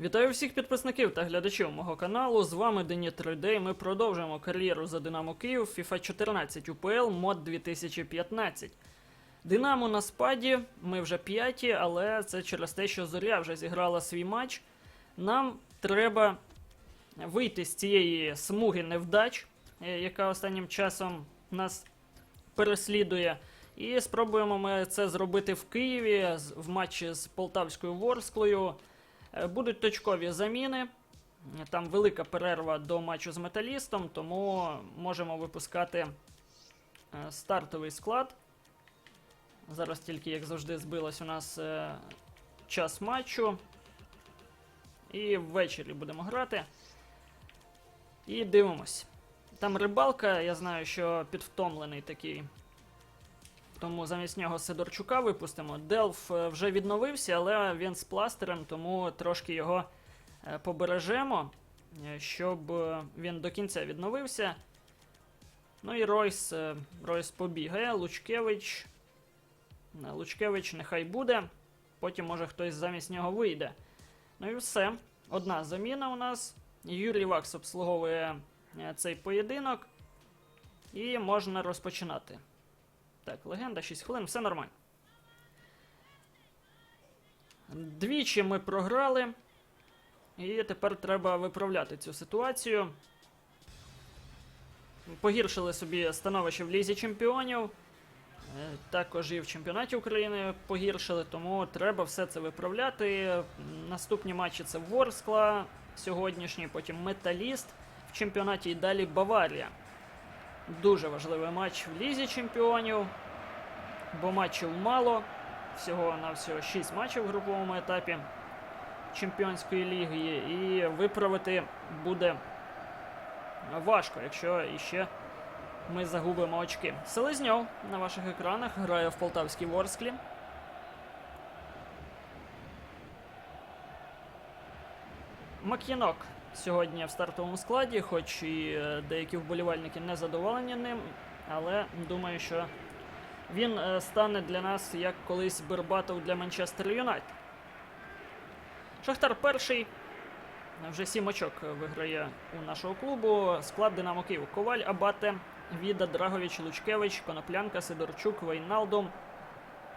Вітаю всіх підписників та глядачів мого каналу. З вами Дені 3D. Ми продовжуємо кар'єру за Динамо Київ FIFA 14 UPL мод 2015. Динамо на спаді, ми вже п'яті, але це через те, що Зоря вже зіграла свій матч. Нам треба вийти з цієї смуги невдач, е, яка останнім часом нас переслідує. І спробуємо ми це зробити в Києві в матчі з Полтавською Ворсклою. Е, Будуть точкові заміни. Там велика перерва до матчу з металістом, тому можемо випускати е, стартовий склад. Зараз тільки, як завжди, збилась у нас е, час матчу. І ввечері будемо грати. І дивимось. Там рибалка, я знаю, що підвтомлений такий. Тому замість нього Сидорчука випустимо. Делф е, вже відновився, але він з пластирем, тому трошки його е, побережемо, е, щоб він до кінця відновився. Ну і Ройс, Ройс побігає, Лучкевич. Лучкевич нехай буде. Потім, може, хтось замість нього вийде. Ну і все. Одна заміна у нас. Юрій Вакс обслуговує цей поєдинок. І можна розпочинати. Так, легенда 6 хвилин, все нормально. Двічі ми програли. І тепер треба виправляти цю ситуацію. Погіршили собі становище в Лізі Чемпіонів. Е, Також і в чемпіонаті України погіршили, тому треба все це виправляти. Наступні матчі це Ворскла, сьогоднішній, потім Металіст в чемпіонаті і далі Баварія. Дуже важливий матч в Лізі Чемпіонів, бо матчів мало. Всього на всього 6 матчів в груповому етапі Чемпіонської ліги. І виправити буде важко, якщо іще ми загубимо очки. Селезньов на ваших екранах грає в Полтавській Ворсклі. Мак'янок сьогодні в стартовому складі, хоч і е, деякі вболівальники не задоволені ним, але думаю, що він е, стане для нас як колись Бербатов для Манчестер Юнайтед. Шахтар перший. Вже сім очок виграє у нашого клубу. Склад Динамо Київ. Коваль, Абате, Віда, Драгович, Лучкевич, Коноплянка, Сидорчук, Вейналдум,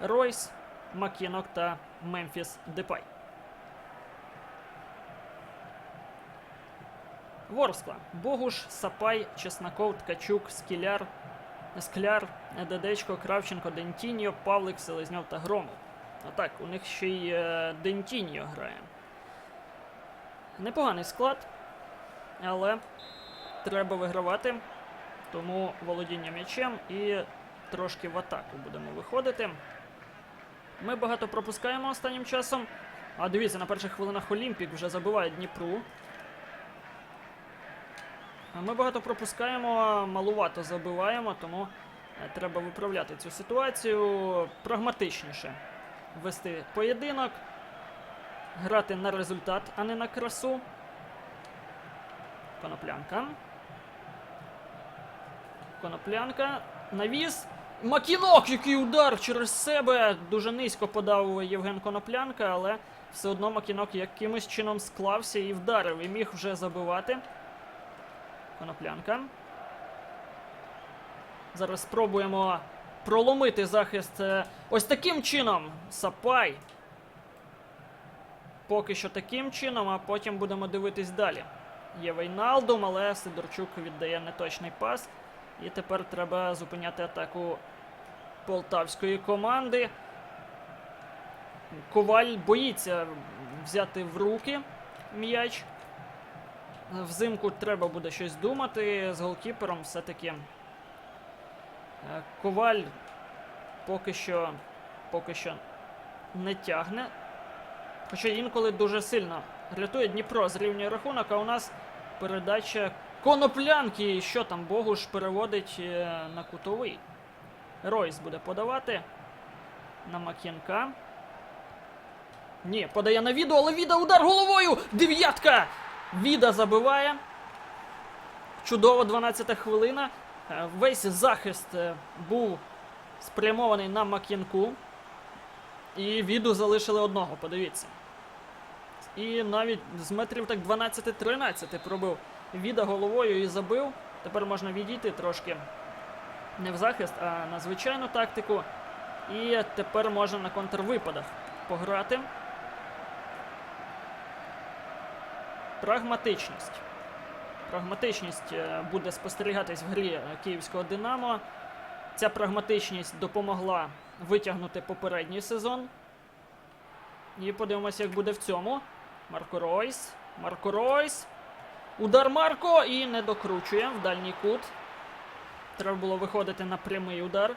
Ройс, Мак'янок та Мемфіс Депай. Ворскла. Богуш, Сапай, Чесноков, Ткачук, Скіляр, Скляр, Дедечко, Кравченко, Дентіньо, Павлик, Селезньов та Громов. А так, у них ще й е, Дентіньо грає. Непоганий склад, але треба вигравати. Тому володіння м'ячем і трошки в атаку будемо виходити. Ми багато пропускаємо останнім часом. А дивіться, на перших хвилинах Олімпік вже забиває Дніпру. Ми багато пропускаємо, малувато забиваємо, тому е, треба виправляти цю ситуацію прагматичніше. Вести поєдинок, грати на результат, а не на красу. Коноплянка. Коноплянка. Навіс. Макінок, який удар через себе. Дуже низько подав Євген Коноплянка, але все одно Макінок якимось чином склався і вдарив. І міг вже забивати. Коноплянка. Зараз спробуємо проломити захист е, ось таким чином. Сапай. Поки що таким чином, а потім будемо дивитись далі. Є Вейналдум, але Сидорчук віддає неточний пас. І тепер треба зупиняти атаку полтавської команди. Коваль боїться взяти в руки м'яч. Взимку треба буде щось думати з голкіпером все-таки. Е, Коваль поки що, поки що не тягне. Хоча інколи дуже сильно рятує Дніпро зрівнює рахунок, а у нас передача коноплянки. Що там Богуш переводить е, на кутовий. Ройс буде подавати на Мак'янка. Ні, подає на відео, але Віда удар головою! Дев'ятка! Віда забиває. Чудово, 12-та хвилина. Е, Весь захист е, був спрямований на Мак'янку. І віду залишили одного, подивіться. І навіть з метрів так 12-13 пробив віда головою і забив. Тепер можна відійти трошки не в захист, а на звичайну тактику. І тепер можна на контрвипадах пограти. Прагматичність. Прагматичність е, буде спостерігатись в грі е, київського Динамо. Ця прагматичність допомогла витягнути попередній сезон. І подивимося, як буде в цьому. Марко Ройс. Марко Ройс. Удар Марко і не докручує в дальній кут. Треба було виходити на прямий удар.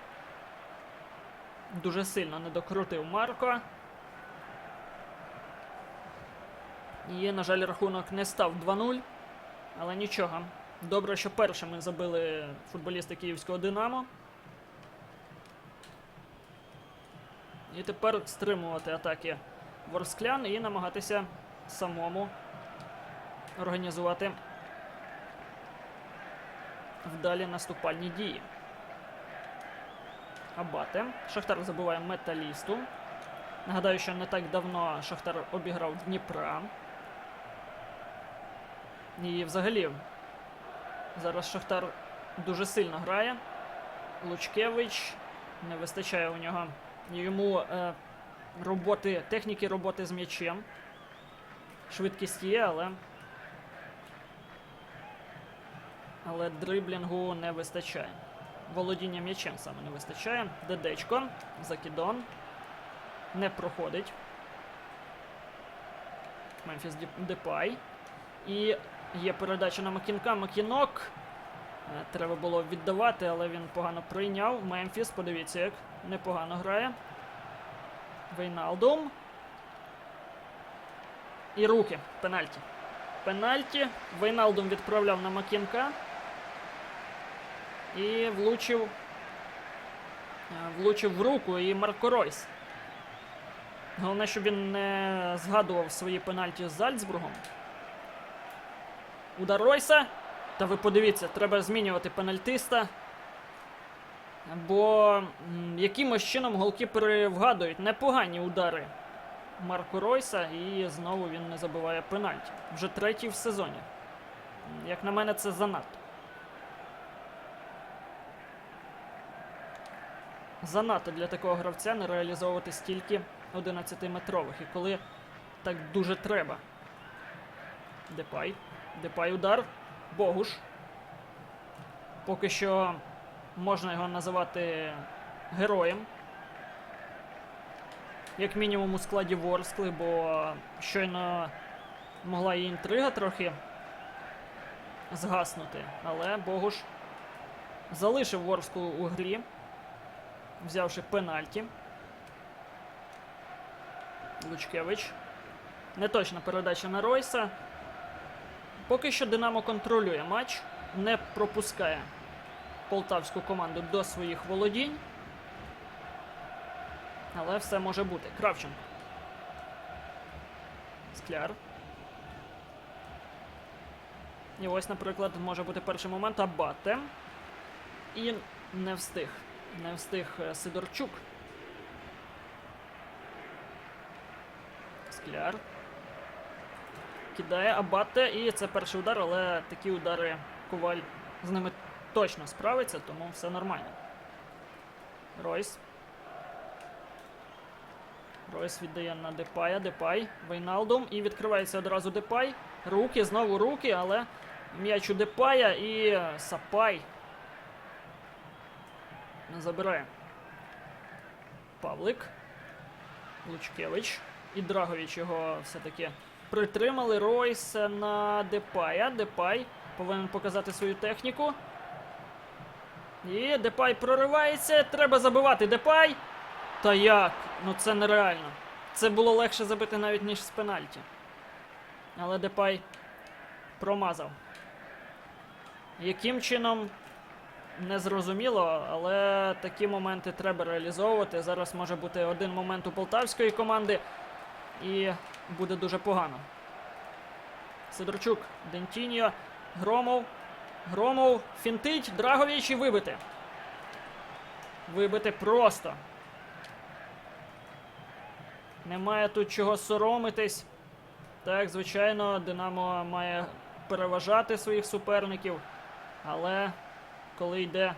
Дуже сильно не докрутив Марко. І, на жаль, рахунок не став 2-0. Але нічого. Добре, що першими забили футболісти київського Динамо. І тепер стримувати атаки ворсклян і намагатися самому організувати вдалі наступальні дії. Абате. Шахтар забуває металісту. Нагадаю, що не так давно Шахтар обіграв Дніпра. І взагалі зараз Шахтар дуже сильно грає. Лучкевич не вистачає у нього йому е, роботи, техніки роботи з м'ячем. Швидкість є, але. Але дриблінгу не вистачає. Володіння м'ячем саме не вистачає. Дедечко. Закидон. Не проходить. Мемфіс Депай. І є передача на Макінка. Макінок. Е, Треба було віддавати, але він погано прийняв. Мемфіс, подивіться, як непогано грає. Вейналдум. І руки. Пенальті. Пенальті. Вейналдум відправляв на Макінка. І влучив. е, Влучив в руку і Марко Ройс. Головне, щоб він не згадував свої пенальті з Зальцбургом. Удар Ройса. Та ви подивіться, треба змінювати пенальтиста. Бо якимось чином голкіпери вгадують непогані удари Марко Ройса, і знову він не забиває пенальті. Вже третій в сезоні. Як на мене, це занадто. Занадто для такого гравця не реалізовувати стільки 11-метрових. І коли так дуже треба. Депай. Депай удар. Богуш. Поки що можна його називати героєм. Як мінімум у складі Ворскли, бо щойно могла і інтрига трохи згаснути. Але Богуш залишив Ворсклу у грі, взявши пенальті. Лучкевич. Неточна передача на Ройса. Поки що Динамо контролює матч, не пропускає полтавську команду до своїх володінь. Але все може бути. Кравченко. Скляр. І ось, наприклад, може бути перший момент Абате. І не встиг. Не встиг е, Сидорчук. Скляр. Кидає Абате, і це перший удар, але такі удари Коваль з ними точно справиться, тому все нормально. Ройс. Ройс віддає на Депая. Депай. Вейналдум. І відкривається одразу Депай. Руки, знову руки, але м'яч у Депая і Сапай. Не забирає. Павлик. Лучкевич. І Драгович його все-таки притримали. Ройс на Депая. Депай повинен показати свою техніку. І Депай проривається. Треба забивати Депай. Та як? Ну це нереально. Це було легше забити навіть, ніж з пенальті. Але Депай промазав. Яким чином? Не зрозуміло, але такі моменти треба реалізовувати. Зараз може бути один момент у полтавської команди, і буде дуже погано. Сидорчук, Дентіньо, Громов. Громов фінтить, Драгович і вибити. Вибити просто. Немає тут чого соромитись. Так, звичайно, Динамо має переважати своїх суперників, але коли йде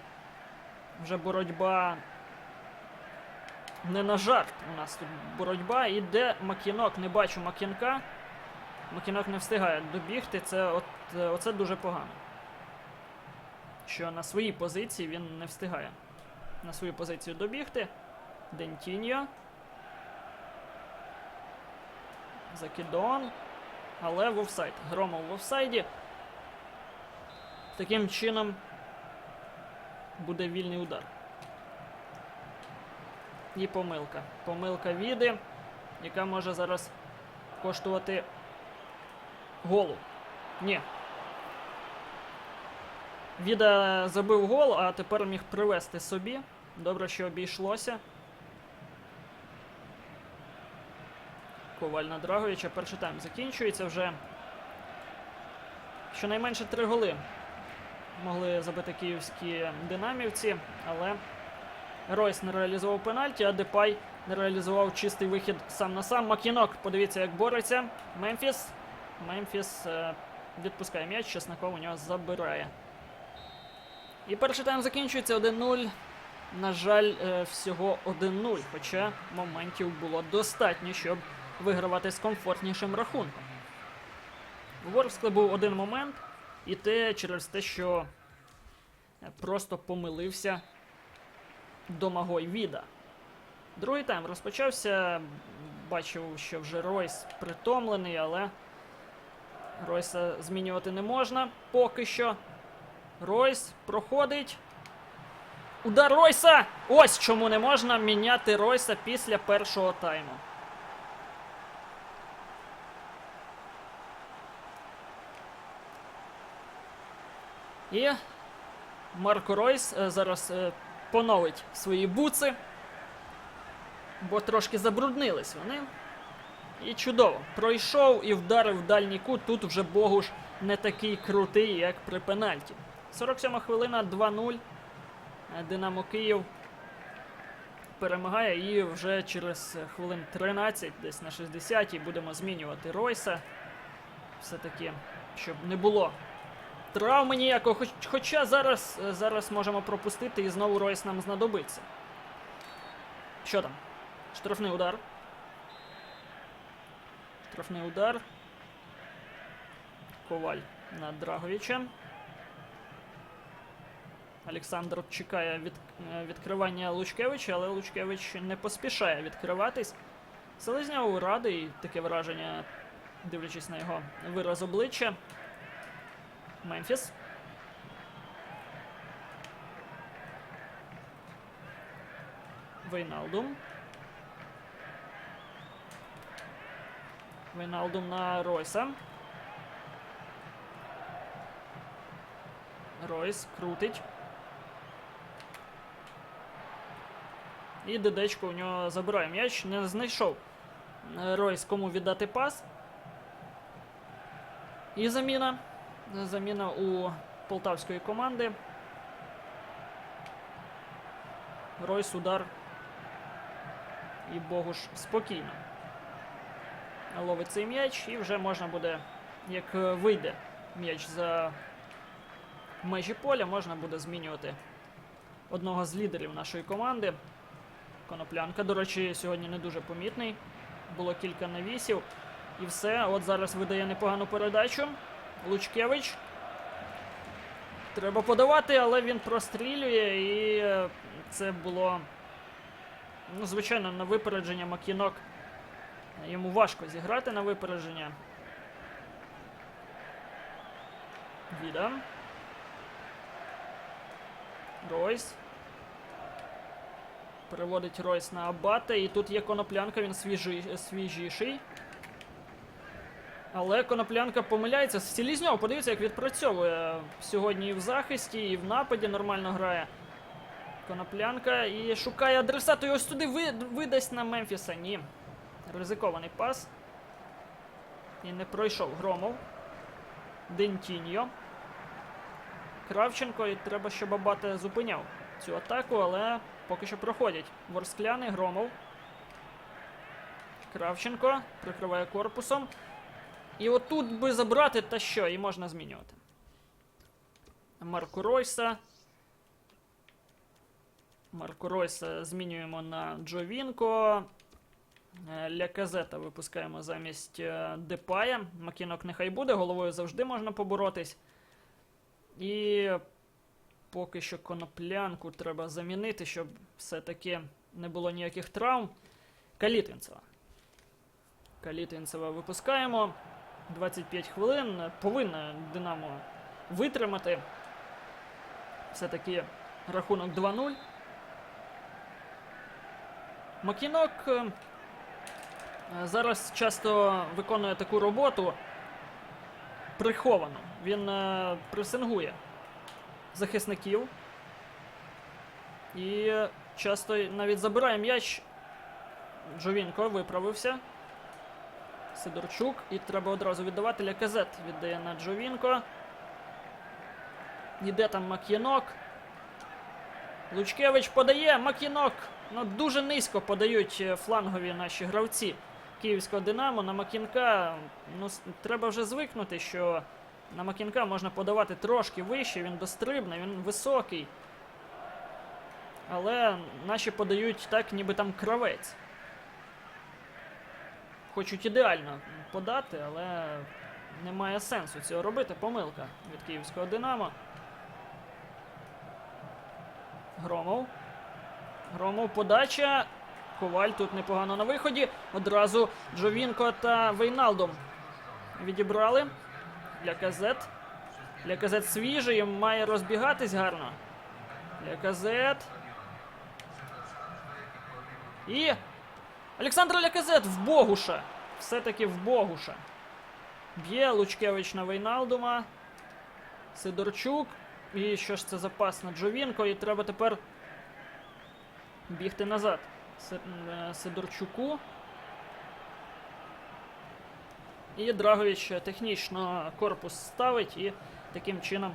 вже боротьба не на жарт, у нас тут боротьба, іде Макінок, не бачу Макінка. Макінок не встигає добігти, це от, е, оце дуже погано. Що на своїй позиції він не встигає на свою позицію добігти. Дентіньо. Закидон. Але в офсайд. Громов в офсайді. Таким чином буде вільний удар. І помилка. Помилка Віди, яка може зараз коштувати голу. Ні. Віда забив гол, а тепер міг привести собі. Добре, що обійшлося. Коваль на Драговича. Перший тайм закінчується вже. Щонайменше три голи могли забити київські динамівці, але Ройс не реалізував пенальті, а Депай не реалізував чистий вихід сам на сам. Макінок, подивіться, як бореться. Мемфіс. Мемфіс е, відпускає м'яч, Чесноков у нього забирає. І перший тайм закінчується 1-0. На жаль, е, всього 1-0, хоча моментів було достатньо, щоб вигравати з комфортнішим рахунком. У Ворскли був один момент, і те через те, що е, просто помилився Домагой Віда. Другий тайм розпочався. Бачив, що вже Ройс притомлений, але Ройса змінювати не можна поки що. Ройс проходить. Удар Ройса! Ось чому не можна міняти Ройса після першого тайму. І Марко Ройс е, зараз е, поновить свої буци, бо трошки забруднились вони. І чудово. Пройшов і вдарив в дальній кут. Тут вже Богуш не такий крутий, як при пенальті. 47 хвилина 2-0. Е, Динамо Київ перемагає і вже через хвилин 13, десь на 60-й, будемо змінювати Ройса. Все-таки, щоб не було травми ніякого. Хоч, хоча зараз, зараз можемо пропустити і знову Ройс нам знадобиться. Що там? Штрафний удар. Штрафний удар. Коваль на Драговича. Олександр чекає від, е, відкривання Лучкевича, але Лучкевич не поспішає відкриватись. Селезньов радий таке враження, дивлячись на його вираз обличчя. Мемфіс. Вейналдум. Вейналдум на Ройса. Ройс крутить. І Дедечко у нього забирає м'яч. Не знайшов е, Ройс кому віддати пас. І заміна. Заміна у полтавської команди. Ройс удар. І Богуш спокійно. Ловить цей м'яч, і вже можна буде, як вийде м'яч за межі поля, можна буде змінювати одного з лідерів нашої команди. Коноплянка, до речі, сьогодні не дуже помітний. Було кілька навісів. І все. От зараз видає непогану передачу. Лучкевич. Треба подавати, але він прострілює, і е, це було. Ну, звичайно, на випередження Макінок. Йому важко зіграти на випередження. Віда. Ройс. Переводить Ройс на Абата. І тут є коноплянка, він свіжий, свіжіший. Але коноплянка помиляється. Селізньов, подивіться, як відпрацьовує сьогодні і в захисті, і в нападі нормально грає. Коноплянка і шукає адресату. І ось туди ви, видасть на Мемфіса. Ні. Ризикований пас. І не пройшов Громов. Дентіньо. Кравченко, і треба, щоб Абата зупиняв цю атаку, але поки що проходять. Ворскляний, Громов. Кравченко прикриває корпусом. І отут би забрати, та що, і можна змінювати. Марку Ройса. Марку Ройса змінюємо на Джовінко. Е, Ляказета випускаємо замість е, Депая. Макінок нехай буде, головою завжди можна поборотись. І поки що коноплянку треба замінити, щоб все-таки не було ніяких травм. Калітвінцева. Калітвінцева випускаємо. 25 хвилин. Повинна Динамо витримати. Все-таки рахунок 2-0. Макінок е, зараз часто виконує таку роботу приховано. Він е, пресингує захисників. І часто навіть забирає м'яч. Джовінко виправився. Сидорчук. І треба одразу віддавати. Ляказет віддає на Джовінко. Іде там Мак'єнок. Лучкевич подає. Мак'єнок. Ну, дуже низько подають е, флангові наші гравці київського Динамо. На Макінка. Ну, треба вже звикнути, що на Макінка можна подавати трошки вище. Він дострибний, він високий. Але наші подають так, ніби там кравець. Хочуть ідеально подати, але немає сенсу цього робити. Помилка від київського Динамо. Громов. Громов подача. Коваль тут непогано на виході. Одразу Джовінко та Вейналдом відібрали. Ляказет. Ляказет свіжий, має розбігатись гарно. Ляказет. І. Олександр Ляказет в Богуша. Все-таки в Богуша. Б'є Лучкевич на Вейналдума. Сидорчук. І що ж це за пас на Джовінко? І треба тепер бігти назад. Е, Сидорчуку. І Драгович технічно корпус ставить і таким чином.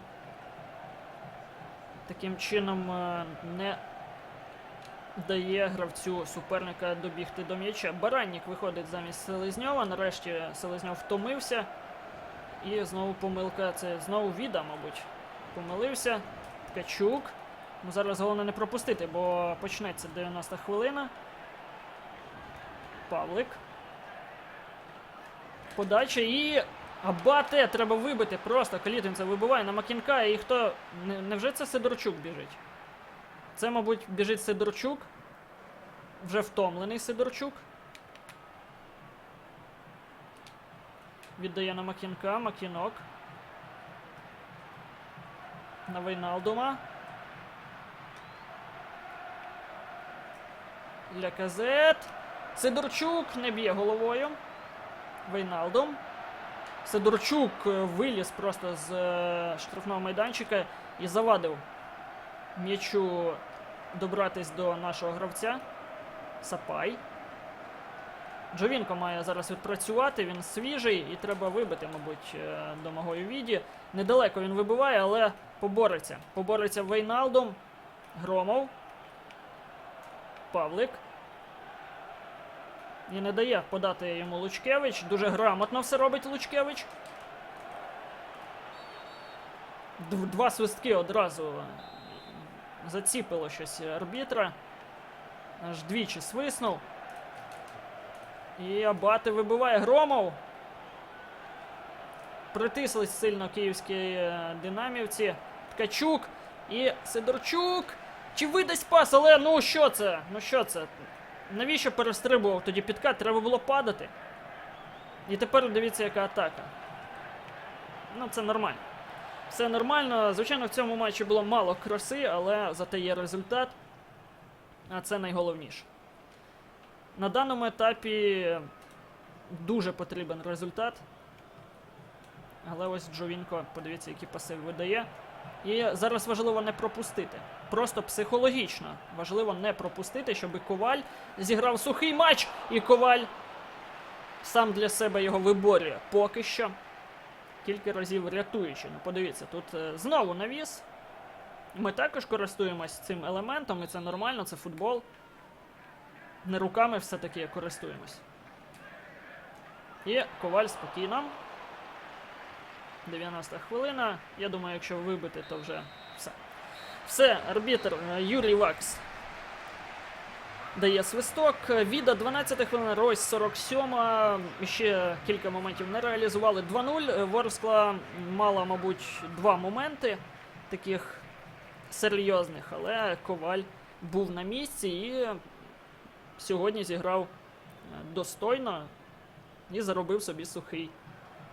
Таким чином е, не дає гравцю суперника добігти до м'яча. Баранник виходить замість Селезньова. Нарешті Селезньов втомився. І знову помилка. Це знову віда, мабуть. Помилився. Ткачук. Ну, зараз головне не пропустити, бо почнеться 90 хвилина. Павлик. Подача і. Абате треба вибити просто. Калітинця вибиває на Макінка. І хто. Не- Невже це Сидорчук біжить? Це, мабуть, біжить Сидорчук. Вже втомлений Сидорчук. Віддає на Макінка. Макінок. На Вейналдума. Ляказет. Сидорчук не б'є головою. Вейналдум. Сидорчук е, виліз просто з е, штрафного майданчика і завадив м'ячу добратись до нашого гравця. Сапай. Джовінко має зараз відпрацювати, він свіжий і треба вибити, мабуть, е, до мого віді. Недалеко він вибиває, але побореться. Побореться Вейналдум. Громов. Павлик. І не дає подати йому Лучкевич. Дуже грамотно все робить Лучкевич. Два свистки одразу заціпило щось арбітра. Аж двічі свиснув. І Абати вибиває Громов. Притислись сильно київські е, динамівці. Ткачук і Сидорчук. Чи видасть пас, але ну що це? Ну що це? Навіщо перестрибував тоді підкат? Треба було падати. І тепер дивіться, яка атака. Ну, це нормально. Все нормально. Звичайно, в цьому матчі було мало краси, але зате є результат. А це найголовніше. На даному етапі дуже потрібен результат. Але ось Джовінко, подивіться, які паси видає. І зараз важливо не пропустити. Просто психологічно важливо не пропустити, щоб Коваль зіграв сухий матч, і Коваль сам для себе його виборює поки що. Кілька разів рятуючи. Ну, подивіться, тут е, знову навіс. Ми також користуємось цим елементом, і це нормально, це футбол. Не руками все-таки користуємось. І Коваль спокійно. 90 хвилина. Я думаю, якщо вибити, то вже все. Все, арбітр е, Юрій Вакс дає свисток. Віда 12 хвилина, Ройс 47. Ще кілька моментів не реалізували. 2-0. Ворскла мала, мабуть, два моменти таких серйозних, але Коваль був на місці і сьогодні зіграв е, достойно і заробив собі сухий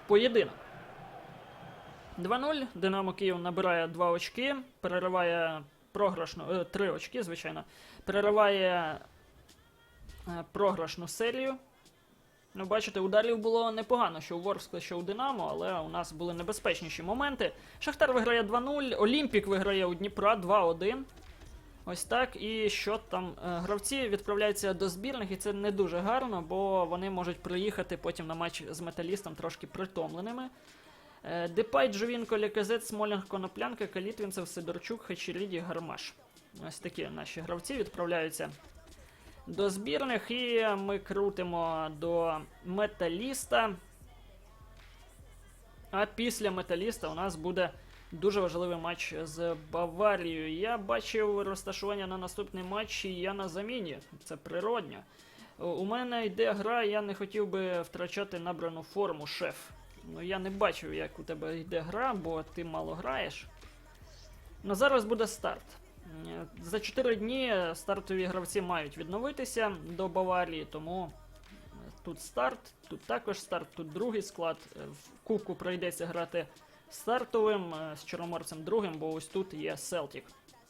поєдинок. 2-0. Динамо Київ набирає 2 очки, перериває програшну, е, 3 очки, звичайно, перериває е, програшну серію. Ну, бачите, ударів було непогано, що у Ворскли, що у Динамо, але у нас були небезпечніші моменти. Шахтар виграє 2-0, Олімпік виграє у Дніпра 2-1. Ось так. І що там? Е, Гравці відправляються до збірних, і це не дуже гарно, бо вони можуть приїхати потім на матч з металістом трошки притомленими. Е, Депай, Джовінко, Ляказет, Смолінг, Коноплянка, Калітвінцев, Сидорчук, Хачеріді, Гармаш. Ось такі наші гравці відправляються до збірних, і ми крутимо до металіста. А після металіста у нас буде дуже важливий матч з Баварією. Я бачив розташування на наступний матч, і я на заміні. Це природньо. У мене йде гра, я не хотів би втрачати набрану форму, шеф. Ну я не бачив, як у тебе йде гра, бо ти мало граєш. Ну зараз буде старт. Е, За 4 дні стартові гравці мають відновитися до Баварії, тому е, тут старт, тут також старт, тут другий склад. Е, В кубку прийдеться грати стартовим з Чорноморцем другим, бо ось тут є Селтік.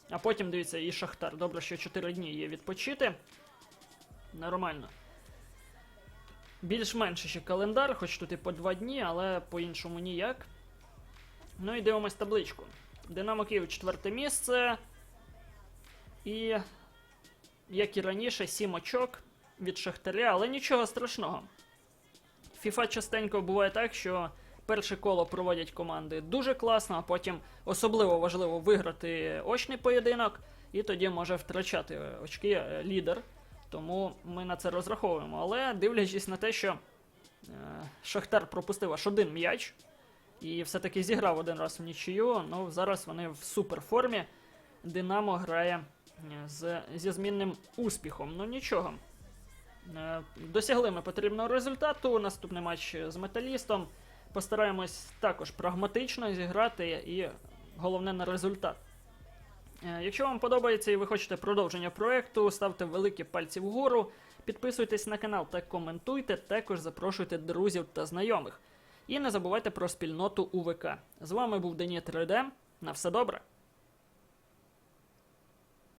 А потім дивіться, і Шахтар. Добре, що 4 дні є відпочити. Нормально. Більш-менш ще календар, хоч тут і по 2 дні, але по-іншому ніяк. Ну і дивимось табличку. Динамо Київ четверте місце. І, як і раніше, 7 очок від Шахтаря, але нічого страшного. FIFA частенько буває так, що перше коло проводять команди дуже класно, а потім особливо важливо виграти очний поєдинок, і тоді може втрачати очки е, лідер. Тому ми на це розраховуємо. Але дивлячись на те, що е, Шахтар пропустив аж один м'яч і все-таки зіграв один раз в нічию, ну зараз вони в суперформі. Динамо грає з, зі змінним успіхом. Ну нічого. Е, Досягли ми потрібного результату. Наступний матч з металістом. Постараємось також прагматично зіграти і головне на результат. Е, Якщо вам подобається і ви хочете продовження проекту, ставте великі пальці вгору, підписуйтесь на канал та коментуйте, також запрошуйте друзів та знайомих. І не забувайте про спільноту УВК. З вами був Дені 3D. На все добре!